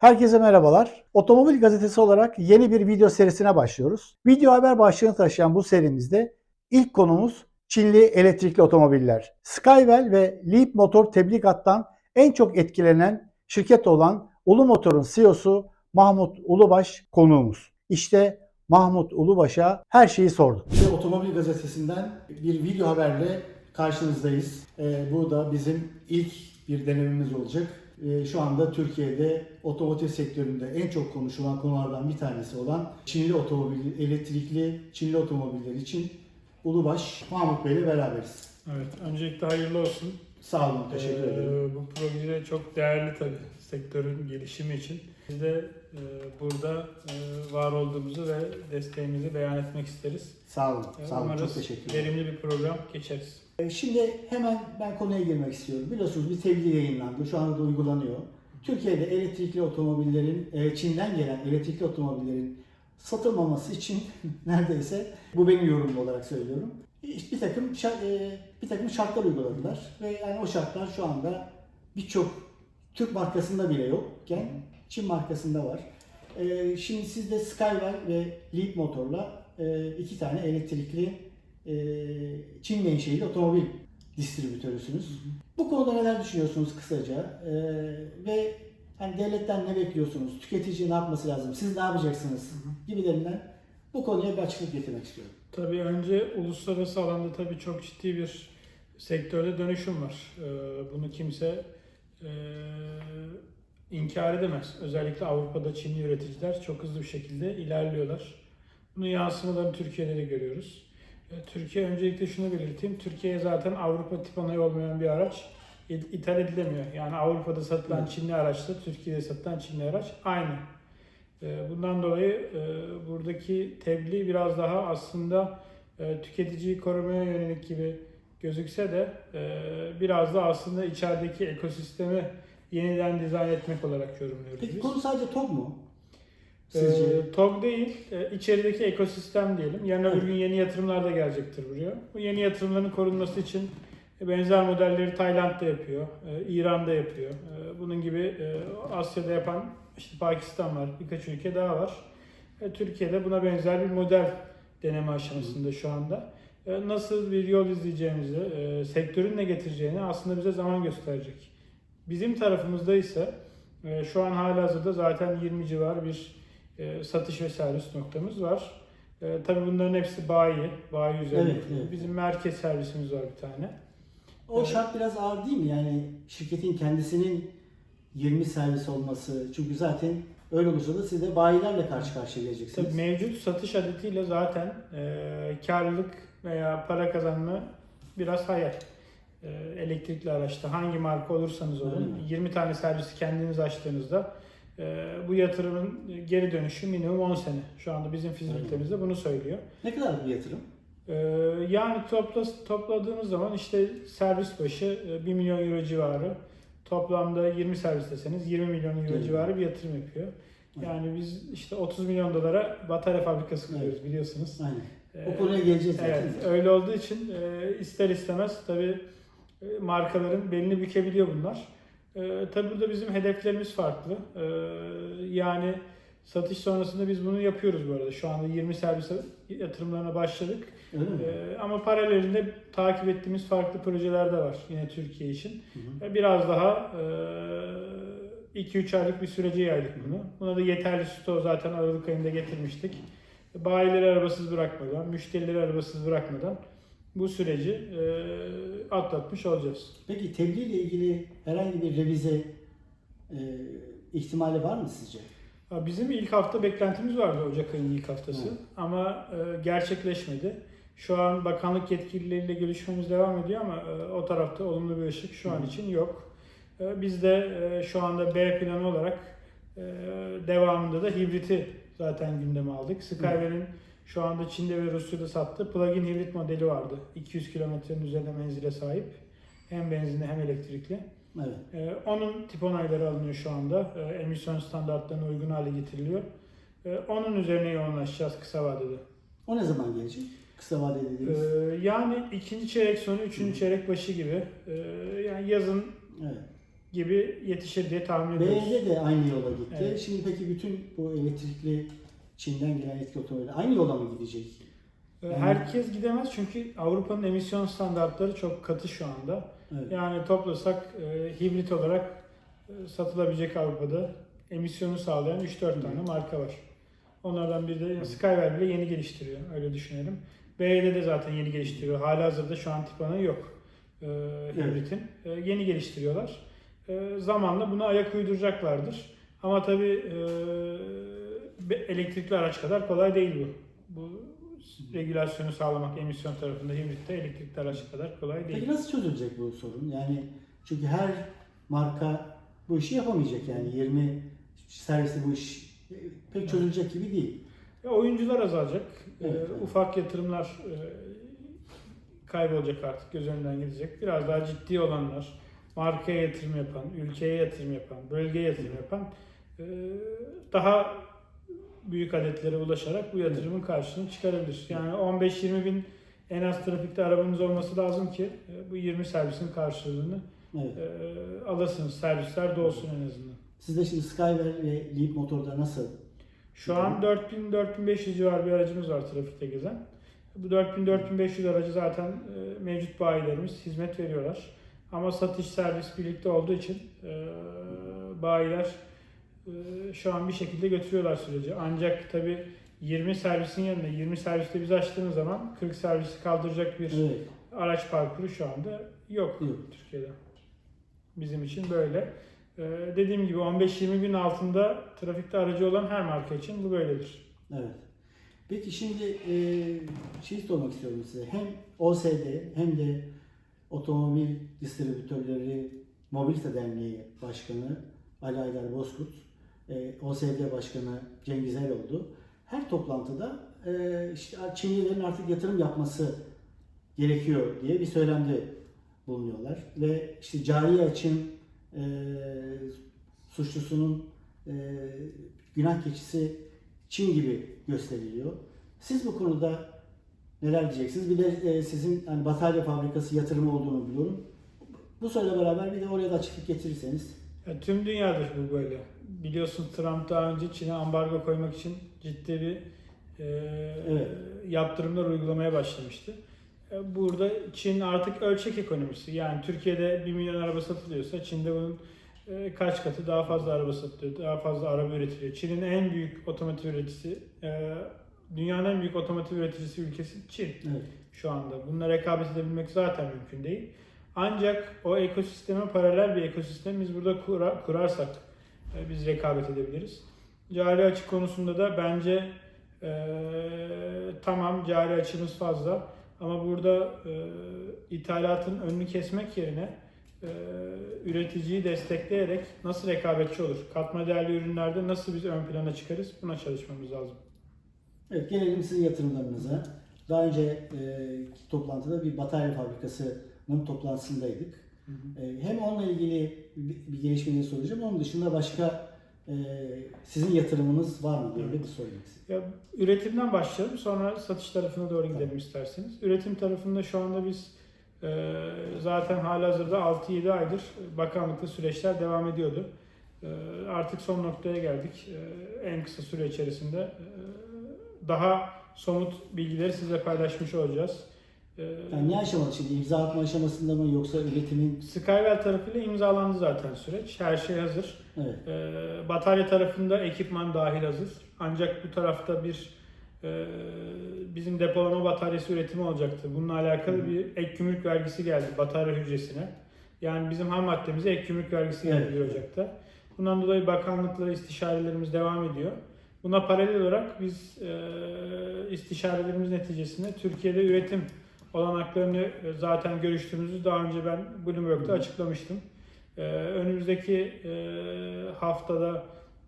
Herkese merhabalar. Otomobil gazetesi olarak yeni bir video serisine başlıyoruz. Video haber başlığını taşıyan bu serimizde ilk konumuz Çinli elektrikli otomobiller. Skywell ve Leap Motor tebligattan en çok etkilenen şirket olan Ulu Motor'un CEO'su Mahmut Ulubaş konuğumuz. İşte Mahmut Ulubaş'a her şeyi sorduk. Ve Otomobil Gazetesi'nden bir video haberle karşınızdayız. Ee, bu da bizim ilk bir denememiz olacak. Ee, şu anda Türkiye'de otomotiv sektöründe en çok konuşulan konulardan bir tanesi olan Çinli otomobil, elektrikli Çinli otomobiller için Ulubaş Mahmut Bey ile beraberiz. Evet, öncelikle hayırlı olsun. Sağ olun, teşekkür Ee, ederim. Bu proje çok değerli tabii sektörün gelişimi için. Biz de e, burada e, var olduğumuzu ve desteğimizi beyan etmek isteriz. Sağ olun, Ee, sağ olun. Çok teşekkür ederim. verimli bir program geçeriz. Ee, Şimdi hemen ben konuya girmek istiyorum. Biliyorsunuz bir tebliğ yayınlandı. Şu anda da uygulanıyor. Türkiye'de elektrikli otomobillerin, e, Çin'den gelen elektrikli otomobillerin satılmaması için neredeyse bu benim yorumum olarak söylüyorum. Bir takım e, bir takım şartlar uyguladılar ve yani o şartlar şu anda birçok Türk markasında bile yokken Çin markasında var. E, Şimdi siz de Skywell ve Leap Motor'la iki tane elektrikli Çin menşeili otomobil distribütörüsünüz. Bu konuda neler düşünüyorsunuz kısaca? E, ve hani devletten ne bekliyorsunuz? Tüketici ne yapması lazım? Siz ne yapacaksınız? Gibilerinden bu konuya bir açıklık getirmek istiyorum. Tabii önce uluslararası alanda tabii çok ciddi bir sektörde dönüşüm var. Ee, Bunu kimse e, inkar edemez. Özellikle Avrupa'da Çinli üreticiler çok hızlı bir şekilde ilerliyorlar. Bunun yansımalarını Türkiye'de de görüyoruz. E, Türkiye öncelikle şunu belirteyim. Türkiye'ye zaten Avrupa tip onayı olmayan bir araç ithal edilemiyor. Yani Avrupa'da satılan. Çinli araçla Türkiye'de satılan Çinli araç aynı. E, Bundan dolayı e, buradaki tebliğ biraz daha aslında tüketiciyi korumaya yönelik gibi gözükse de biraz da aslında içerideki ekosistemi yeniden dizayn etmek olarak yorumluyoruz Peki biz. konu sadece TOG mu? Sizce? Ee, TOG değil, e, içerideki ekosistem diyelim. Yarın öbür gün yeni yatırımlar da gelecektir buraya. Bu yeni yatırımların korunması için e, benzer modelleri Tayland'da yapıyor, e, İran'da yapıyor. E, Bunun gibi e, Asya'da yapan işte Pakistan var, birkaç ülke daha var. E, Türkiye'de buna benzer bir model deneme aşamasında şu anda. E, Nasıl bir yol izleyeceğimizi, e, sektörün ne getireceğini aslında bize zaman gösterecek. Bizim tarafımızda ise e, şu an halihazırda zaten 20 civarı bir e, satış ve servis noktamız var. E, tabii bunların hepsi bayi, bayi üzerinde. Evet, evet. Bizim merkez servisimiz var bir tane. O Evet. şart biraz ağır değil mi? Yani şirketin kendisinin 20 servis olması. Çünkü zaten öyle olursa da siz de bayilerle karşı karşıya geleceksiniz. Tabii mevcut satış adetiyle zaten e, karlılık veya para kazanma biraz hayal. E, elektrikli araçta hangi marka olursanız olun mi? 20 tane servisi kendiniz açtığınızda bu yatırımın geri dönüşü minimum 10 sene. Şu anda bizim fizibilitemizde bunu söylüyor. Ne kadar bir yatırım? Ee, yani topla, topladığımız zaman işte servis başı e, 1 milyon euro civarı. Toplamda 20 servis deseniz 20 milyon euro Evet. civarı bir yatırım yapıyor. Evet. Yani biz işte 30 milyon dolara batarya fabrikası kuruyoruz Evet. biliyorsunuz. Aynen. Ee, O konuya geleceğiz zaten. Evet, öyle olduğu için e, ister istemez tabii e, markaların belini bükebiliyor bunlar. E, tabii burada bizim hedeflerimiz farklı. E, yani satış sonrasında biz bunu yapıyoruz bu arada. Şu anda 20 servis yatırımlarına başladık. Ee, ama paralelinde takip ettiğimiz farklı projeler de var yine Türkiye için. Hı hı. Biraz daha 2-3 aylık bir sürece yaydık bunu. Buna da yeterli stoğu zaten Aralık ayında getirmiştik. Bayileri arabasız bırakmadan, müşterileri arabasız bırakmadan bu süreci e, atlatmış olacağız. Peki tebliğ ile ilgili herhangi bir revize e, ihtimali var mı sizce? Bizim ilk hafta beklentimiz vardı Ocak ayının ilk haftası Hı. ama e, gerçekleşmedi. Şu an bakanlık yetkilileriyle görüşmemiz devam ediyor ama e, o tarafta olumlu bir ışık şu an Hı. için yok. E, biz de e, şu anda B planı olarak e, devamında da hibriti zaten gündeme aldık. Skyway'in şu anda Çin'de ve Rusya'da sattığı plug-in hibrit modeli vardı. 200 kilometrenin üzerinde menzile sahip. Hem benzinli hem elektrikli. Evet. Ee, onun tip onayları alınıyor şu anda. Ee, emisyon standartlarına uygun hale getiriliyor. Ee, onun üzerine yoğunlaşacağız kısa vadede. O ne zaman gelecek? Kısa vadede Ee, dediğiniz. yani ikinci çeyrek sonu, üçüncü çeyrek başı gibi. Ee, yani yazın Evet. gibi yetişir diye tahmin ediyoruz. BYD de aynı yola gitti. Evet. Şimdi peki bütün bu elektrikli Çin'den gelen elektrikli otomobiller aynı yola mı gidecek? Ee, Yani- Herkes gidemez çünkü Avrupa'nın emisyon standartları çok katı şu anda. Evet. Yani toplasak e, hibrit olarak e, satılabilecek Avrupa'da emisyonu sağlayan 3-4 tane marka var. Onlardan biri de Skywell bile yeni geliştiriyor. Öyle düşünelim. BYD de zaten yeni geliştiriyor. Hala hazırda şu an tipanı yok. E, hibritin. E, yeni geliştiriyorlar. E, zamanla buna ayak uyduracaklardır. Ama tabii e, elektrikli araç kadar kolay değil bu. Bu regülasyonu sağlamak emisyon tarafında hibritte elektrikli araç kadar kolay değil. Peki nasıl çözülecek bu sorun? Yani çünkü her marka bu işi yapamayacak yani 20 serviste bu iş e, pek çözülecek gibi değil. Ya oyuncular azalacak. Ee, Evet, evet. ufak yatırımlar e, kaybolacak artık. Göz önünden gidecek. Biraz daha ciddi olanlar, markaya yatırım yapan, ülkeye yatırım yapan, bölgeye yatırım yapan e, daha büyük adetlere ulaşarak bu yatırımın karşılığını çıkarabilir. Yani 15-20 bin en az trafikte arabanız olması lazım ki e, bu 20 servisin karşılığını Evet. e, alasınız. Servisler dolsun en azından. Sizde şimdi Skywell ve Leap Motor'da nasıl? Şu an 4000-4500 civar bir aracımız var trafikte gezen. Bu 4000-4500 aracı zaten e, mevcut bayilerimiz hizmet veriyorlar. Ama satış servis birlikte olduğu için e, bayiler şu an bir şekilde götürüyorlar süreci. Ancak tabi 20 servisin yanında 20 serviste biz açtığımız zaman 40 servisi kaldıracak bir Evet. araç parkuru şu anda yok Yok. Türkiye'de. Bizim için böyle. Ee, dediğim gibi 15-20 bin altında trafikte aracı olan her marka için bu böyledir. Evet. Peki şimdi e, şey sormak istiyorum size. Hem OSD hem de Otomobil Distribütörleri Mobilite Derneği Başkanı Ali Aydar Bozkurt, e, OSD Başkanı Cengiz Eroğlu her toplantıda e, işte Çinlilerin artık yatırım yapması gerekiyor diye bir söylemde bulunuyorlar. Ve işte cari açın e, suçlusunun e, günah keçisi Çin gibi gösteriliyor. Siz bu konuda neler diyeceksiniz? Bir de e, sizin hani batarya fabrikası yatırımı olduğunu biliyorum. Bu soruyla beraber bir de oraya da açıklık getirirseniz. Yani tüm dünyada bu böyle. Biliyorsun Trump daha önce Çin'e ambargo koymak için ciddi bir e, Evet. yaptırımlar uygulamaya başlamıştı. E, Burada Çin artık ölçek ekonomisi. Yani Türkiye'de 1 milyon araba satılıyorsa Çin'de bunun e, kaç katı daha fazla araba satılıyor, daha fazla araba üretiliyor. Çin'in en büyük otomotiv üreticisi, e, dünyanın en büyük otomotiv üreticisi ülkesi Çin Evet. şu anda. Bununla rekabet edebilmek zaten mümkün değil. Ancak o ekosisteme paralel bir ekosistem biz burada kura- kurarsak e, biz rekabet edebiliriz. Cari açık konusunda da bence e, tamam cari açımız fazla ama burada e, ithalatın önünü kesmek yerine e, üreticiyi destekleyerek nasıl rekabetçi olur? Katma değerli ürünlerde nasıl biz ön plana çıkarız? Buna çalışmamız lazım. Evet, gelelim sizin yatırımlarınıza. Daha önce e, toplantıda bir batarya fabrikasının toplantısındaydık. E, hem onunla ilgili bir, gelişmeleri soracağım. Onun dışında başka e, sizin yatırımınız var mı diye bir sorayım size. Ya, üretimden başlayalım sonra satış tarafına doğru gidelim isterseniz. Üretim tarafında şu anda biz e, zaten halihazırda 6-7 aydır bakanlıkta süreçler devam ediyordu. E, artık son noktaya geldik. E, en kısa süre içerisinde e, daha somut bilgileri size paylaşmış olacağız. E, Yani ne aşamada şimdi imza atma aşamasında mı yoksa üretimin Skywell tarafıyla imzalandı zaten süreç. Her şey hazır. evet Ee, batarya tarafında ekipman dahil hazır. Ancak bu tarafta bir e, bizim depolama bataryası üretimi olacaktı. Bununla alakalı Hı. bir ek gümrük vergisi geldi batarya hücresine. Yani bizim ham maddemize ek gümrük vergisi geldi Evet. 1 Ocak'ta. Bundan dolayı bakanlıkla istişarelerimiz devam ediyor. Buna paralel olarak biz e, istişarelerimiz neticesinde Türkiye'de üretim olanaklarını e, zaten görüştüğümüzü daha önce ben Bloomberg'da Hı. açıklamıştım. Ee, önümüzdeki e, haftada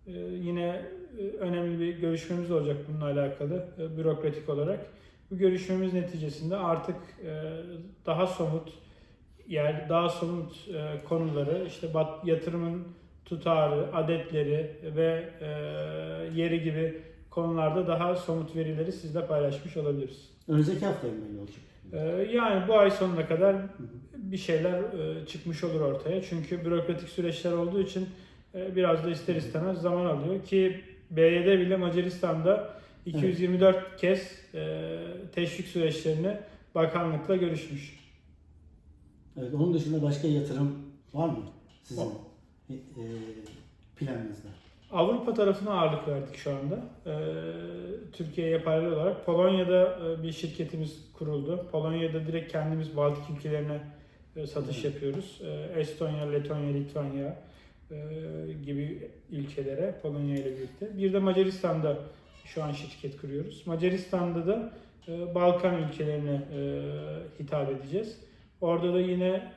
e, yine e, önemli bir görüşmemiz olacak bununla alakalı e, bürokratik olarak. Bu görüşmemiz neticesinde artık e, daha somut yer, daha somut e, konuları, işte yatırımın tutarı, adetleri ve e, yeri gibi konularda daha somut verileri sizle paylaşmış olabiliriz. önümüzdeki hafta mı olacak? Ee, yani bu ay sonuna kadar bir şeyler e, çıkmış olur ortaya. Çünkü bürokratik süreçler olduğu için e, biraz da ister istemez zaman alıyor ki BYD bile Macaristan'da 224 kez e, teşvik süreçlerini bakanlıkla görüşmüş. Evet, onun dışında başka yatırım var mı sizin e, planınızda? Avrupa tarafına ağırlık verdik şu anda. Ee, Türkiye'ye paralel olarak Polonya'da e, bir şirketimiz kuruldu. Polonya'da direkt kendimiz Baltık ülkelerine e, satış yapıyoruz. Ee, Estonya, Letonya, Litvanya e, gibi ülkelere Polonya ile birlikte. Bir de Macaristan'da şu an şirket kuruyoruz. Macaristan'da da Balkan ülkelerine hitap edeceğiz. Orada da yine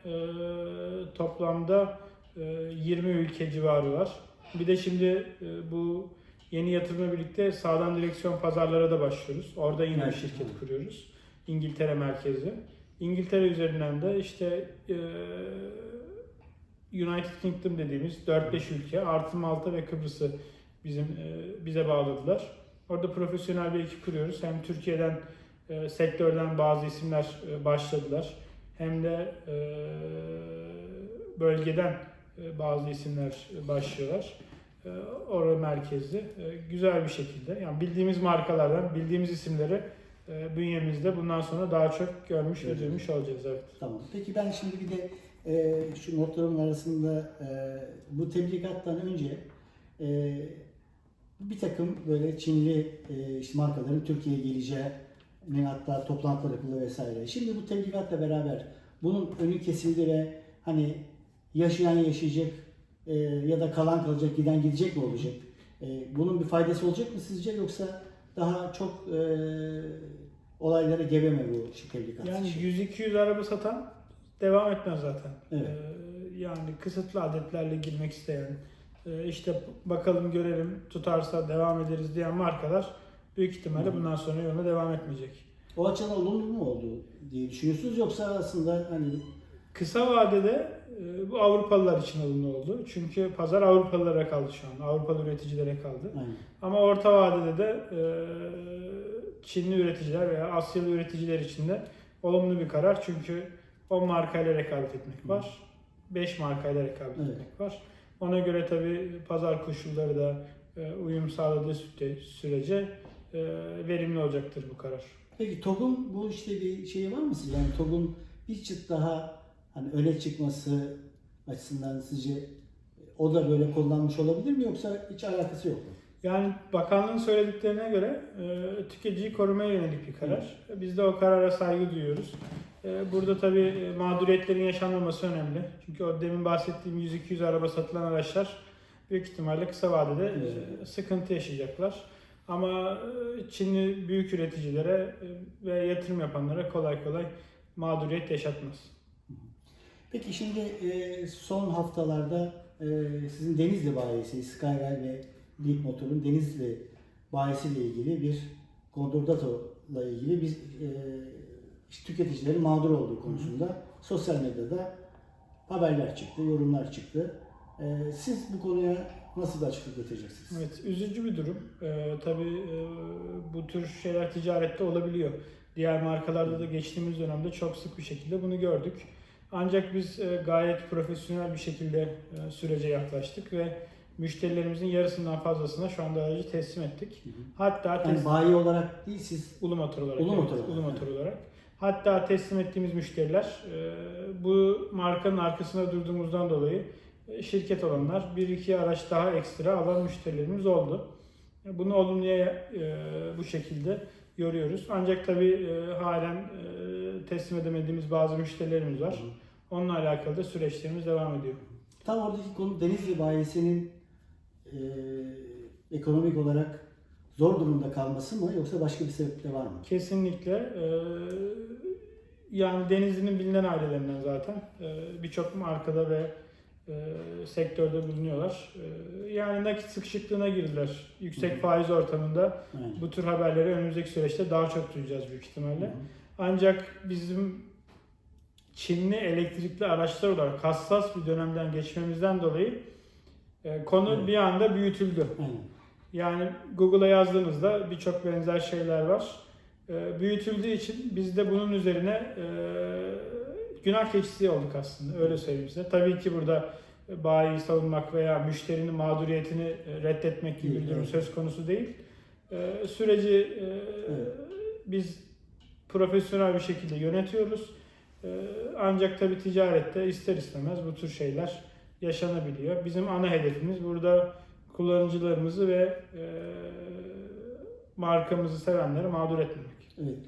toplamda e, 20 ülke civarı var. Bir de şimdi e, bu yeni yatırımla birlikte sağdan direksiyon pazarlara da başlıyoruz. Orada yine Evet, bir şirket kuruyoruz. İngiltere merkezli. İngiltere üzerinden de işte e, United Kingdom dediğimiz 4-5 ülke artı Malta ve Kıbrıs'ı bizim e, bize bağladılar. Orada profesyonel bir ekip kuruyoruz. Hem Türkiye'den sektörden bazı isimler başladılar. Hem de bölgeden bazı isimler başlıyorlar. E, Orada merkezli. E, Güzel bir şekilde. Yani bildiğimiz markalardan, bildiğimiz isimleri e, bünyemizde bundan sonra daha çok görmüş ve duymuş olacağız. Evet. Tamam. Peki ben şimdi bir de e, şu notlarımın arasında e, bu tebligattan önce e, bir takım böyle Çinli e, işte markaların Türkiye'ye geleceğinin hatta toplantılar yapıldı vesaire. Şimdi bu tebligatla beraber bunun önü kesildi ve hani yaşayan yaşayacak e, ya da kalan kalacak, giden gidecek mi olacak? E, bunun bir faydası olacak mı sizce yoksa daha çok e, olaylara gebe mi bu tebligat? Yani işi? 100-200 araba satan devam etmez zaten. Evet. Ee, yani kısıtlı adetlerle girmek isteyen, e, işte bakalım görelim tutarsa devam ederiz diyen markalar büyük ihtimalle bundan sonra yoluna devam etmeyecek. O açıdan olumlu mu oldu diye düşünüyorsunuz yoksa aslında hani Kısa vadede e, bu Avrupalılar için olumlu oldu. Çünkü pazar Avrupalılara kaldı şu an. Avrupalı üreticilere kaldı. aynen. Ama orta vadede de e, Çinli üreticiler veya Asyalı üreticiler için de olumlu bir karar. Çünkü 10 markayla rekabet etmek var. 5 markayla rekabet Evet. etmek var. Ona göre tabi pazar koşulları da e, uyum sağladığı süre- sürece e, verimli olacaktır bu karar. Peki TOG'un bu işte bir şeyi var mı? Yani TOG'un bir çıt daha hani öne çıkması açısından sizce o da böyle kullanmış olabilir mi yoksa hiç alakası yok mu? Yani bakanlığın söylediklerine göre e, tüketiciyi korumaya yönelik bir karar. Biz de o karara saygı duyuyoruz. E, burada tabii mağduriyetlerin yaşanmaması önemli. Çünkü o demin bahsettiğim 100-200 araba satılan araçlar büyük ihtimalle kısa vadede e, Evet. sıkıntı yaşayacaklar. Ama e, Çinli büyük üreticilere e, ve yatırım yapanlara kolay kolay mağduriyet yaşatmaz. Peki şimdi e, son haftalarda e, sizin Denizli bayisi Skywell ve Leap Motor'un Denizli bayisiyle ilgili bir Condordato ile ilgili bir e, işte tüketicilerin mağdur olduğu konusunda sosyal medyada haberler çıktı, yorumlar çıktı. E, siz bu konuya nasıl bir açıklık getireceksiniz? Evet, üzücü bir durum. Ee, tabii e, bu tür şeyler ticarette olabiliyor. Diğer markalarda da geçtiğimiz dönemde çok sık bir şekilde bunu gördük. Ancak biz e, gayet profesyonel bir şekilde e, sürece yaklaştık ve müşterilerimizin yarısından fazlasına şu anda aracı teslim ettik. Hı hı. Hatta Yani teslim, bayi olarak değil siz ulu motor olarak. Ulu motor olarak, ulu motor olarak. Hatta teslim ettiğimiz müşteriler e, bu markanın arkasında durduğumuzdan dolayı şirket olanlar bir iki araç daha ekstra alan müşterilerimiz oldu. Bunu olumluya bu şekilde yoruyoruz. Ancak tabii e, halen e, teslim edemediğimiz bazı müşterilerimiz var. Onunla alakalı da süreçlerimiz devam ediyor. tam oradaki konu Denizli bayisinin e, ekonomik olarak zor durumda kalması mı yoksa başka bir sebep de var mı? Kesinlikle. e, yani Denizli'nin bilinen ailelerinden zaten. E, Birçok markada ve e, sektörde bulunuyorlar. E, yani nakit sıkışıklığına girdiler. Yüksek Hı hı. faiz ortamında Aynen. bu tür haberleri önümüzdeki süreçte daha çok duyacağız büyük ihtimalle. hı. Ancak bizim Çinli elektrikli araçlar olarak hassas bir dönemden geçmemizden dolayı e, konu Evet. bir anda büyütüldü. Aynen. Yani Google'a yazdığınızda birçok benzer şeyler var. e, büyütüldüğü için biz de bunun üzerine e, günah keçisi olduk aslında. Öyle söyleyeyim size. Tabii ki burada bayiyi savunmak veya müşterinin mağduriyetini reddetmek gibi bir durum evet. söz konusu değil. E, süreci e, Evet. biz profesyonel bir şekilde yönetiyoruz. E, ancak tabii ticarette ister istemez bu tür şeyler yaşanabiliyor. Bizim ana hedefimiz burada kullanıcılarımızı ve e, markamızı sevenleri mağdur etmemek. Evet.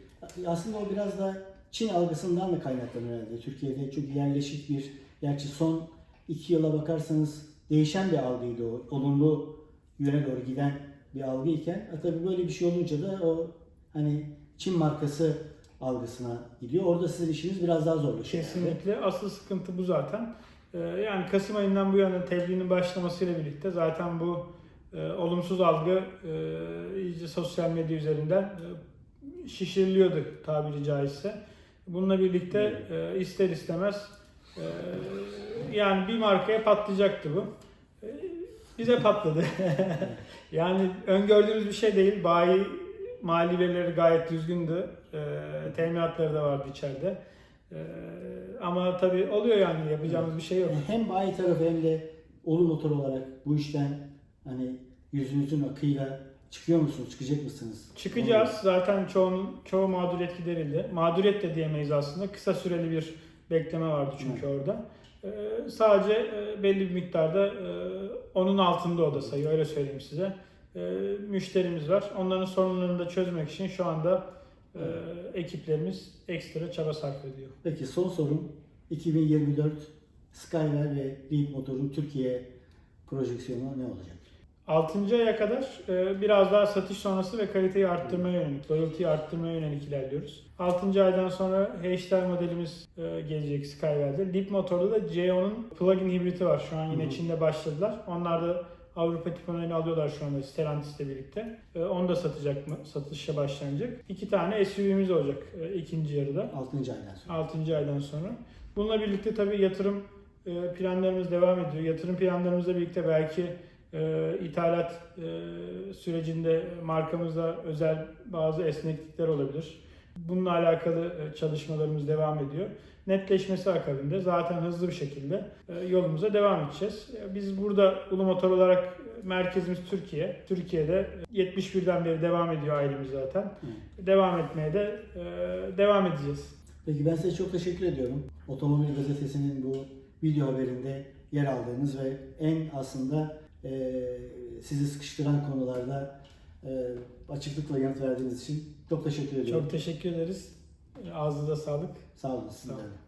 Aslında o biraz da Çin algısından da kaynaklanıyor herhalde. Türkiye'de çok yerleşik bir, gerçi son iki yıla bakarsanız değişen bir algıydı o. Olumlu yöne doğru giden bir algıyken e tabii böyle bir şey olunca da o hani Çin markası algısına gidiyor. Orada sizin işiniz biraz daha zorlaşıyor. Kesinlikle. Asıl sıkıntı bu zaten. Ee, Yani Kasım ayından bu yana tebliğinin başlamasıyla birlikte zaten bu e, olumsuz algı e, iyice sosyal medya üzerinden e, şişiriliyordu tabiri caizse. Bununla birlikte e, ister istemez e, yani bir markaya patlayacaktı bu. E, bize patladı. yani öngördüğümüz bir şey değil. Bayi mali verileri gayet düzgündü. E, teminatları da vardı içeride. Ee, ama tabii oluyor yani yapacağımız bir şey yok. Hem bayi tarafı hem de Olu Motor olarak bu işten hani yüzünüzün akıyla çıkıyor musunuz, çıkacak mısınız? Çıkacağız. Zaten çoğunun, çoğu mağduriyet giderildi. Mağduriyet de diyemeyiz aslında. Kısa süreli bir bekleme vardı çünkü orada. Ee, sadece e, belli bir miktarda e, onun altında o da sayı öyle söyleyeyim size. E, müşterimiz var. Onların sorunlarını da çözmek için şu anda e, ekiplerimiz ekstra çaba sarf ediyor. Peki son sorum 2024 Skyler ve Leap Motor'un Türkiye projeksiyonu ne olacak? 6. aya kadar e, biraz daha satış sonrası ve kaliteyi arttırmaya yönelik, loyalty'yi arttırmaya yönelik ilerliyoruz. 6. aydan sonra HDR modelimiz e, gelecek Skywell'de. Leap motorda da C10'un plug-in hibriti var. Şu an yine hı. Çin'de başladılar. Onlar da Avrupa tip onayını alıyorlar şu anda Stellantis'le birlikte. E, onu da satacak mı? Satışa başlanacak. İki tane SUV'miz olacak ikinci yarıda. 6. aydan sonra. 6. aydan sonra. Bununla birlikte tabii yatırım planlarımız devam ediyor. Yatırım planlarımızla birlikte belki e, ithalat e, sürecinde markamızda özel bazı esneklikler olabilir. Bununla alakalı e, çalışmalarımız devam ediyor. Netleşmesi akabinde zaten hızlı bir şekilde e, yolumuza devam edeceğiz. E, Biz burada Ulu Motor olarak merkezimiz Türkiye. Türkiye'de 71'den beri devam ediyor ailemiz zaten. Devam etmeye de devam edeceğiz. Peki ben size çok teşekkür ediyorum. Otomobil Gazetesi'nin bu video haberinde yer aldığınız ve en aslında e, sizi sıkıştıran konularda e, açıklıkla yanıt verdiğiniz için çok teşekkür ediyorum. Çok teşekkür ederiz. Ağzınıza sağlık. Sağ olun Sağ olun.